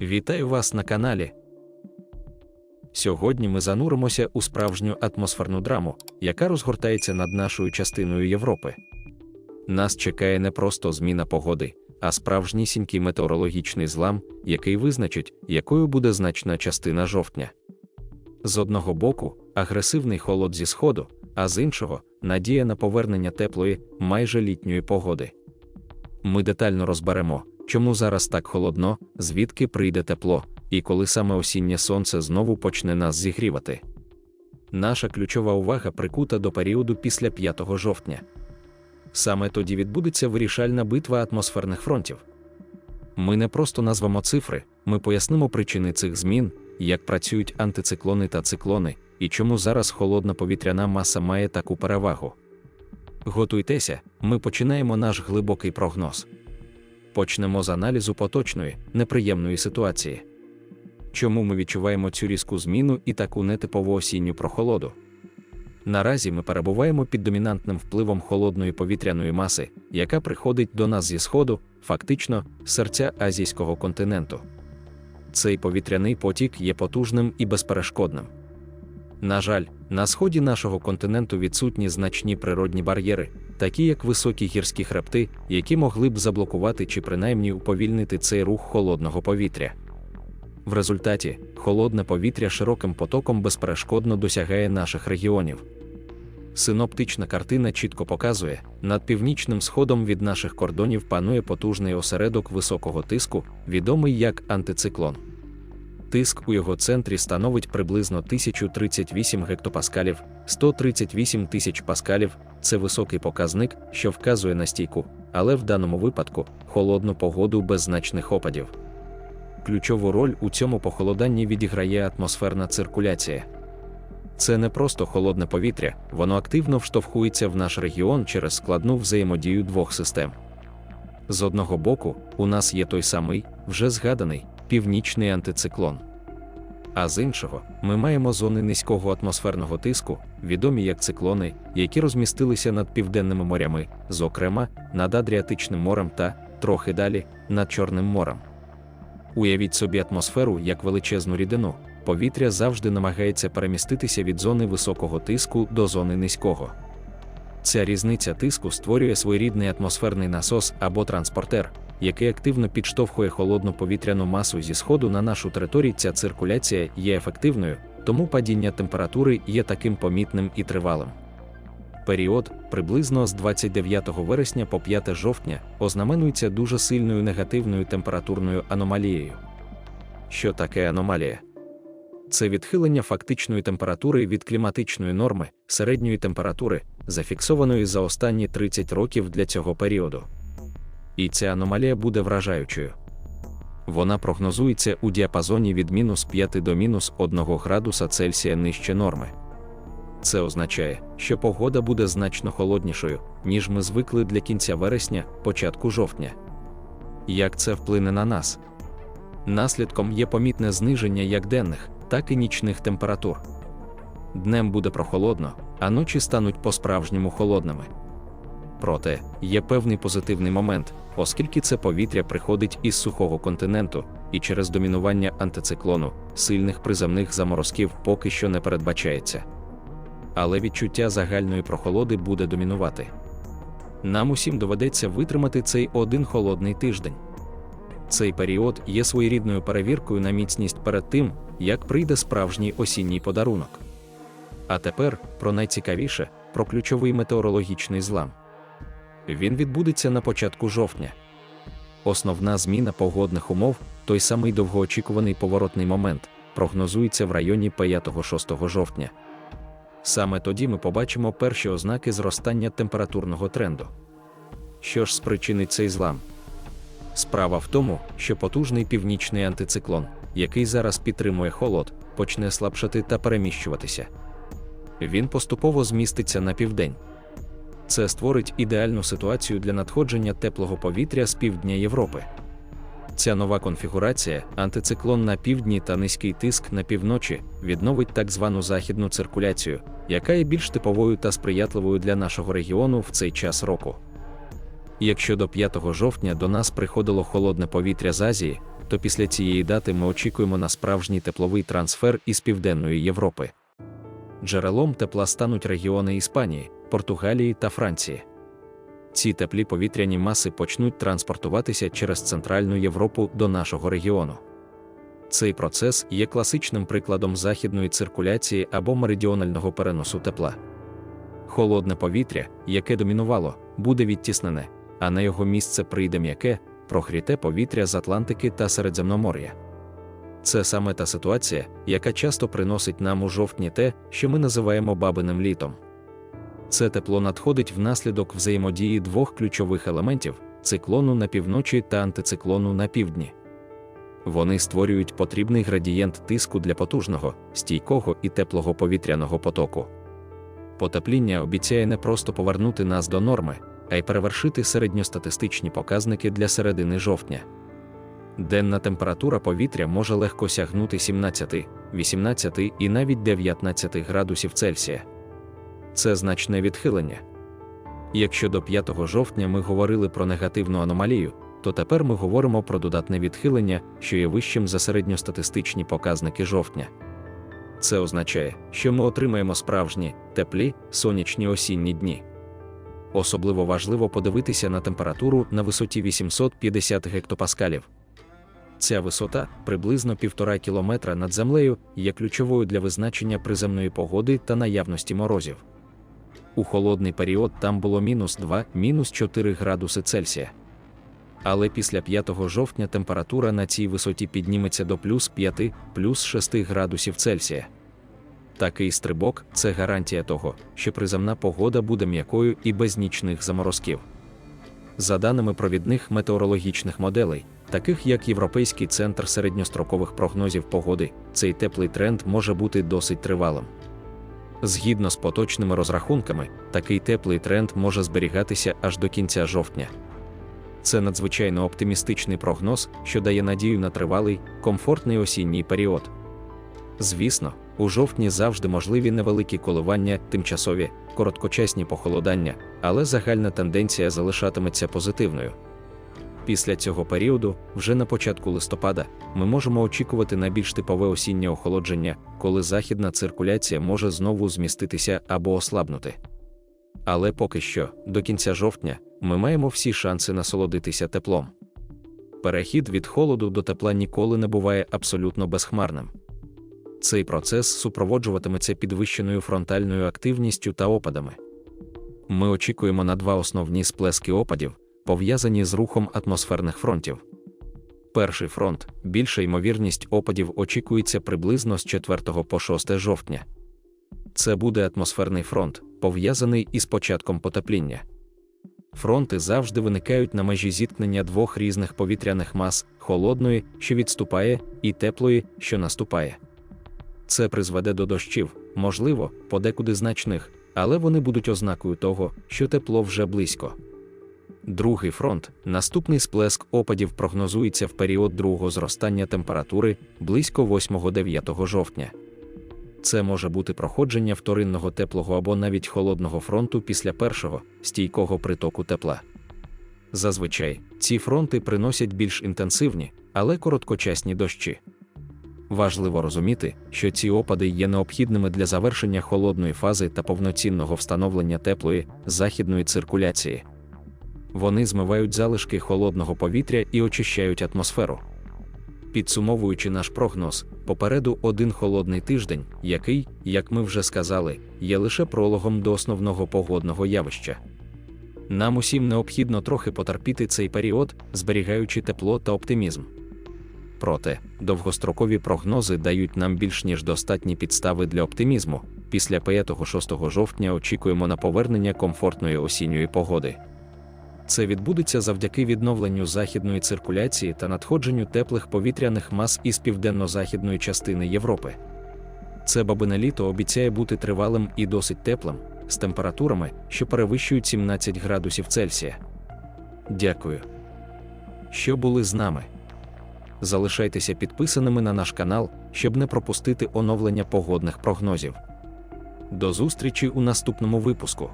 Вітаю вас на каналі. Сьогодні ми зануримося у справжню атмосферну драму, яка розгортається над нашою частиною Європи. Нас чекає не просто зміна погоди, а справжнісінький метеорологічний злам, який визначить, якою буде значна частина жовтня. З одного боку, агресивний холод зі сходу, а з іншого надія на повернення теплої, майже літньої погоди. Ми детально розберемо, чому зараз так холодно, звідки прийде тепло, і коли саме осіннє сонце знову почне нас зігрівати. Наша ключова увага прикута до періоду після 5 жовтня. Саме тоді відбудеться вирішальна битва атмосферних фронтів. Ми не просто назвемо цифри, ми пояснимо причини цих змін, як працюють антициклони та циклони, і чому зараз холодна повітряна маса має таку перевагу. Готуйтеся, ми починаємо наш глибокий прогноз. Почнемо з аналізу поточної, неприємної ситуації. Чому ми відчуваємо цю різку зміну і таку нетипову осінню прохолоду? Наразі ми перебуваємо під домінантним впливом холодної повітряної маси, яка приходить до нас зі сходу, фактично, серця азійського континенту. Цей повітряний потік є потужним і безперешкодним. На жаль, на сході нашого континенту відсутні значні природні бар'єри, такі як високі гірські хребти, які могли б заблокувати чи принаймні уповільнити цей рух холодного повітря. В результаті холодне повітря широким потоком безперешкодно досягає наших регіонів. Синоптична картина чітко показує, над північним сходом від наших кордонів панує потужний осередок високого тиску, відомий як антициклон. Тиск у його центрі становить приблизно 1038 гектопаскалів, 138 тисяч паскалів це високий показник, що вказує на стійку, але в даному випадку холодну погоду без значних опадів. Ключову роль у цьому похолоданні відіграє атмосферна циркуляція. Це не просто холодне повітря, воно активно вштовхується в наш регіон через складну взаємодію двох систем. З одного боку, у нас є той самий, вже згаданий, північний антициклон. А з іншого, ми маємо зони низького атмосферного тиску, відомі як циклони, які розмістилися над південними морями, зокрема над Адріатичним морем та, трохи далі, над Чорним морем. Уявіть собі атмосферу як величезну рідину, повітря завжди намагається переміститися від зони високого тиску до зони низького. Ця різниця тиску створює своєрідний атмосферний насос або транспортер, який активно підштовхує холодну повітряну масу зі сходу на нашу територію. Ця циркуляція є ефективною, тому падіння температури є таким помітним і тривалим. Період, приблизно з 29 вересня по 5 жовтня, ознаменується дуже сильною негативною температурною аномалією. Що таке аномалія? Це відхилення фактичної температури від кліматичної норми середньої температури, зафіксованої за останні 30 років для цього періоду. І ця аномалія буде вражаючою. Вона прогнозується у діапазоні від мінус 5 до мінус 1 градуса Цельсія нижче норми. Це означає, що погода буде значно холоднішою, ніж ми звикли для кінця вересня, початку жовтня. Як це вплине на нас? Наслідком є помітне зниження як денних, так і нічних температур. Днем буде прохолодно, а ночі стануть по-справжньому холодними. Проте є певний позитивний момент, оскільки це повітря приходить із сухого континенту, і через домінування антициклону, сильних приземних заморозків поки що не передбачається. Але відчуття загальної прохолоди буде домінувати. Нам усім доведеться витримати цей один холодний тиждень. Цей період є своєрідною перевіркою на міцність перед тим, як прийде справжній осінній подарунок. А тепер про найцікавіше про ключовий метеорологічний злам. Він відбудеться на початку жовтня. Основна зміна погодних умов, той самий довгоочікуваний поворотний момент, прогнозується в районі 5-6 жовтня. Саме тоді ми побачимо перші ознаки зростання температурного тренду. Що ж спричинить цей злам? Справа в тому, що потужний північний антициклон, який зараз підтримує холод, почне слабшати та переміщуватися. Він поступово зміститься на південь. Це створить ідеальну ситуацію для надходження теплого повітря з півдня Європи. Ця нова конфігурація, антициклон на півдні та низький тиск на півночі, відновить так звану західну циркуляцію, яка є більш типовою та сприятливою для нашого регіону в цей час року. Якщо до 5 жовтня до нас приходило холодне повітря з Азії, то після цієї дати ми очікуємо на справжній тепловий трансфер із Південної Європи. Джерелом тепла стануть регіони Іспанії, Португалії та Франції. Ці теплі повітряні маси почнуть транспортуватися через Центральну Європу до нашого регіону. Цей процес є класичним прикладом західної циркуляції або меридіонального переносу тепла. Холодне повітря, яке домінувало, буде відтіснене, а на його місце прийде м'яке, прогріте повітря з Атлантики та Середземномор'я. Це саме та ситуація, яка часто приносить нам у жовтні те, що ми називаємо бабиним літом. Це тепло надходить внаслідок взаємодії двох ключових елементів циклону на півночі та антициклону на півдні. Вони створюють потрібний градієнт тиску для потужного, стійкого і теплого повітряного потоку. Потепління обіцяє не просто повернути нас до норми, а й перевершити середньостатистичні показники для середини жовтня. Денна температура повітря може легко сягнути 17, 18 і навіть 19 градусів Цельсія. Це значне відхилення. Якщо до 5 жовтня ми говорили про негативну аномалію, то тепер ми говоримо про додатне відхилення, що є вищим за середньостатистичні показники жовтня. Це означає, що ми отримаємо справжні, теплі, сонячні осінні дні. Особливо важливо подивитися на температуру на висоті 850 гектопаскалів. Ця висота, приблизно півтора кілометра над землею, є ключовою для визначення приземної погоди та наявності морозів. У холодний період там було мінус 2, мінус 4 градуси Цельсія. Але після 5 жовтня температура на цій висоті підніметься до плюс 5, плюс 6 градусів Цельсія. Такий стрибок це гарантія того, що приземна погода буде м'якою і без нічних заморозків. За даними провідних метеорологічних моделей, таких як Європейський центр середньострокових прогнозів погоди, цей теплий тренд може бути досить тривалим. Згідно з поточними розрахунками, такий теплий тренд може зберігатися аж до кінця жовтня. Це надзвичайно оптимістичний прогноз, що дає надію на тривалий, комфортний осінній період. Звісно, у жовтні завжди можливі невеликі коливання, тимчасові, короткочасні похолодання, але загальна тенденція залишатиметься позитивною. Після цього періоду, вже на початку листопада, ми можемо очікувати на більш типове осіннє охолодження, коли західна циркуляція може знову зміститися або ослабнути. Але поки що, до кінця жовтня, ми маємо всі шанси насолодитися теплом. Перехід від холоду до тепла ніколи не буває абсолютно безхмарним. Цей процес супроводжуватиметься підвищеною фронтальною активністю та опадами. Ми очікуємо на два основні сплески опадів, пов'язані з рухом атмосферних фронтів. Перший фронт, більша ймовірність опадів очікується приблизно з 4 по 6 жовтня. Це буде атмосферний фронт, пов'язаний із початком потепління. Фронти завжди виникають на межі зіткнення двох різних повітряних мас холодної, що відступає, і теплої, що наступає. Це призведе до дощів, можливо, подекуди значних, але вони будуть ознакою того, що тепло вже близько. Другий фронт, наступний сплеск опадів прогнозується в період другого зростання температури близько 8-9 жовтня. Це може бути проходження вторинного теплого або навіть холодного фронту після першого стійкого притоку тепла. Зазвичай ці фронти приносять більш інтенсивні, але короткочасні дощі. Важливо розуміти, що ці опади є необхідними для завершення холодної фази та повноцінного встановлення теплої західної циркуляції. Вони змивають залишки холодного повітря і очищають атмосферу. Підсумовуючи наш прогноз, попереду один холодний тиждень, який, як ми вже сказали, є лише прологом до основного погодного явища. Нам усім необхідно трохи потерпіти цей період, зберігаючи тепло та оптимізм. Проте, довгострокові прогнози дають нам більш ніж достатні підстави для оптимізму. Після 5-6 жовтня очікуємо на повернення комфортної осінньої погоди. Це відбудеться завдяки відновленню західної циркуляції та надходженню теплих повітряних мас із південно-західної частини Європи. Це бабине літо обіцяє бути тривалим і досить теплим, з температурами, що перевищують 17 градусів Цельсія. Дякую, що були з нами. Залишайтеся підписаними на наш канал, щоб не пропустити оновлення погодних прогнозів. До зустрічі у наступному випуску.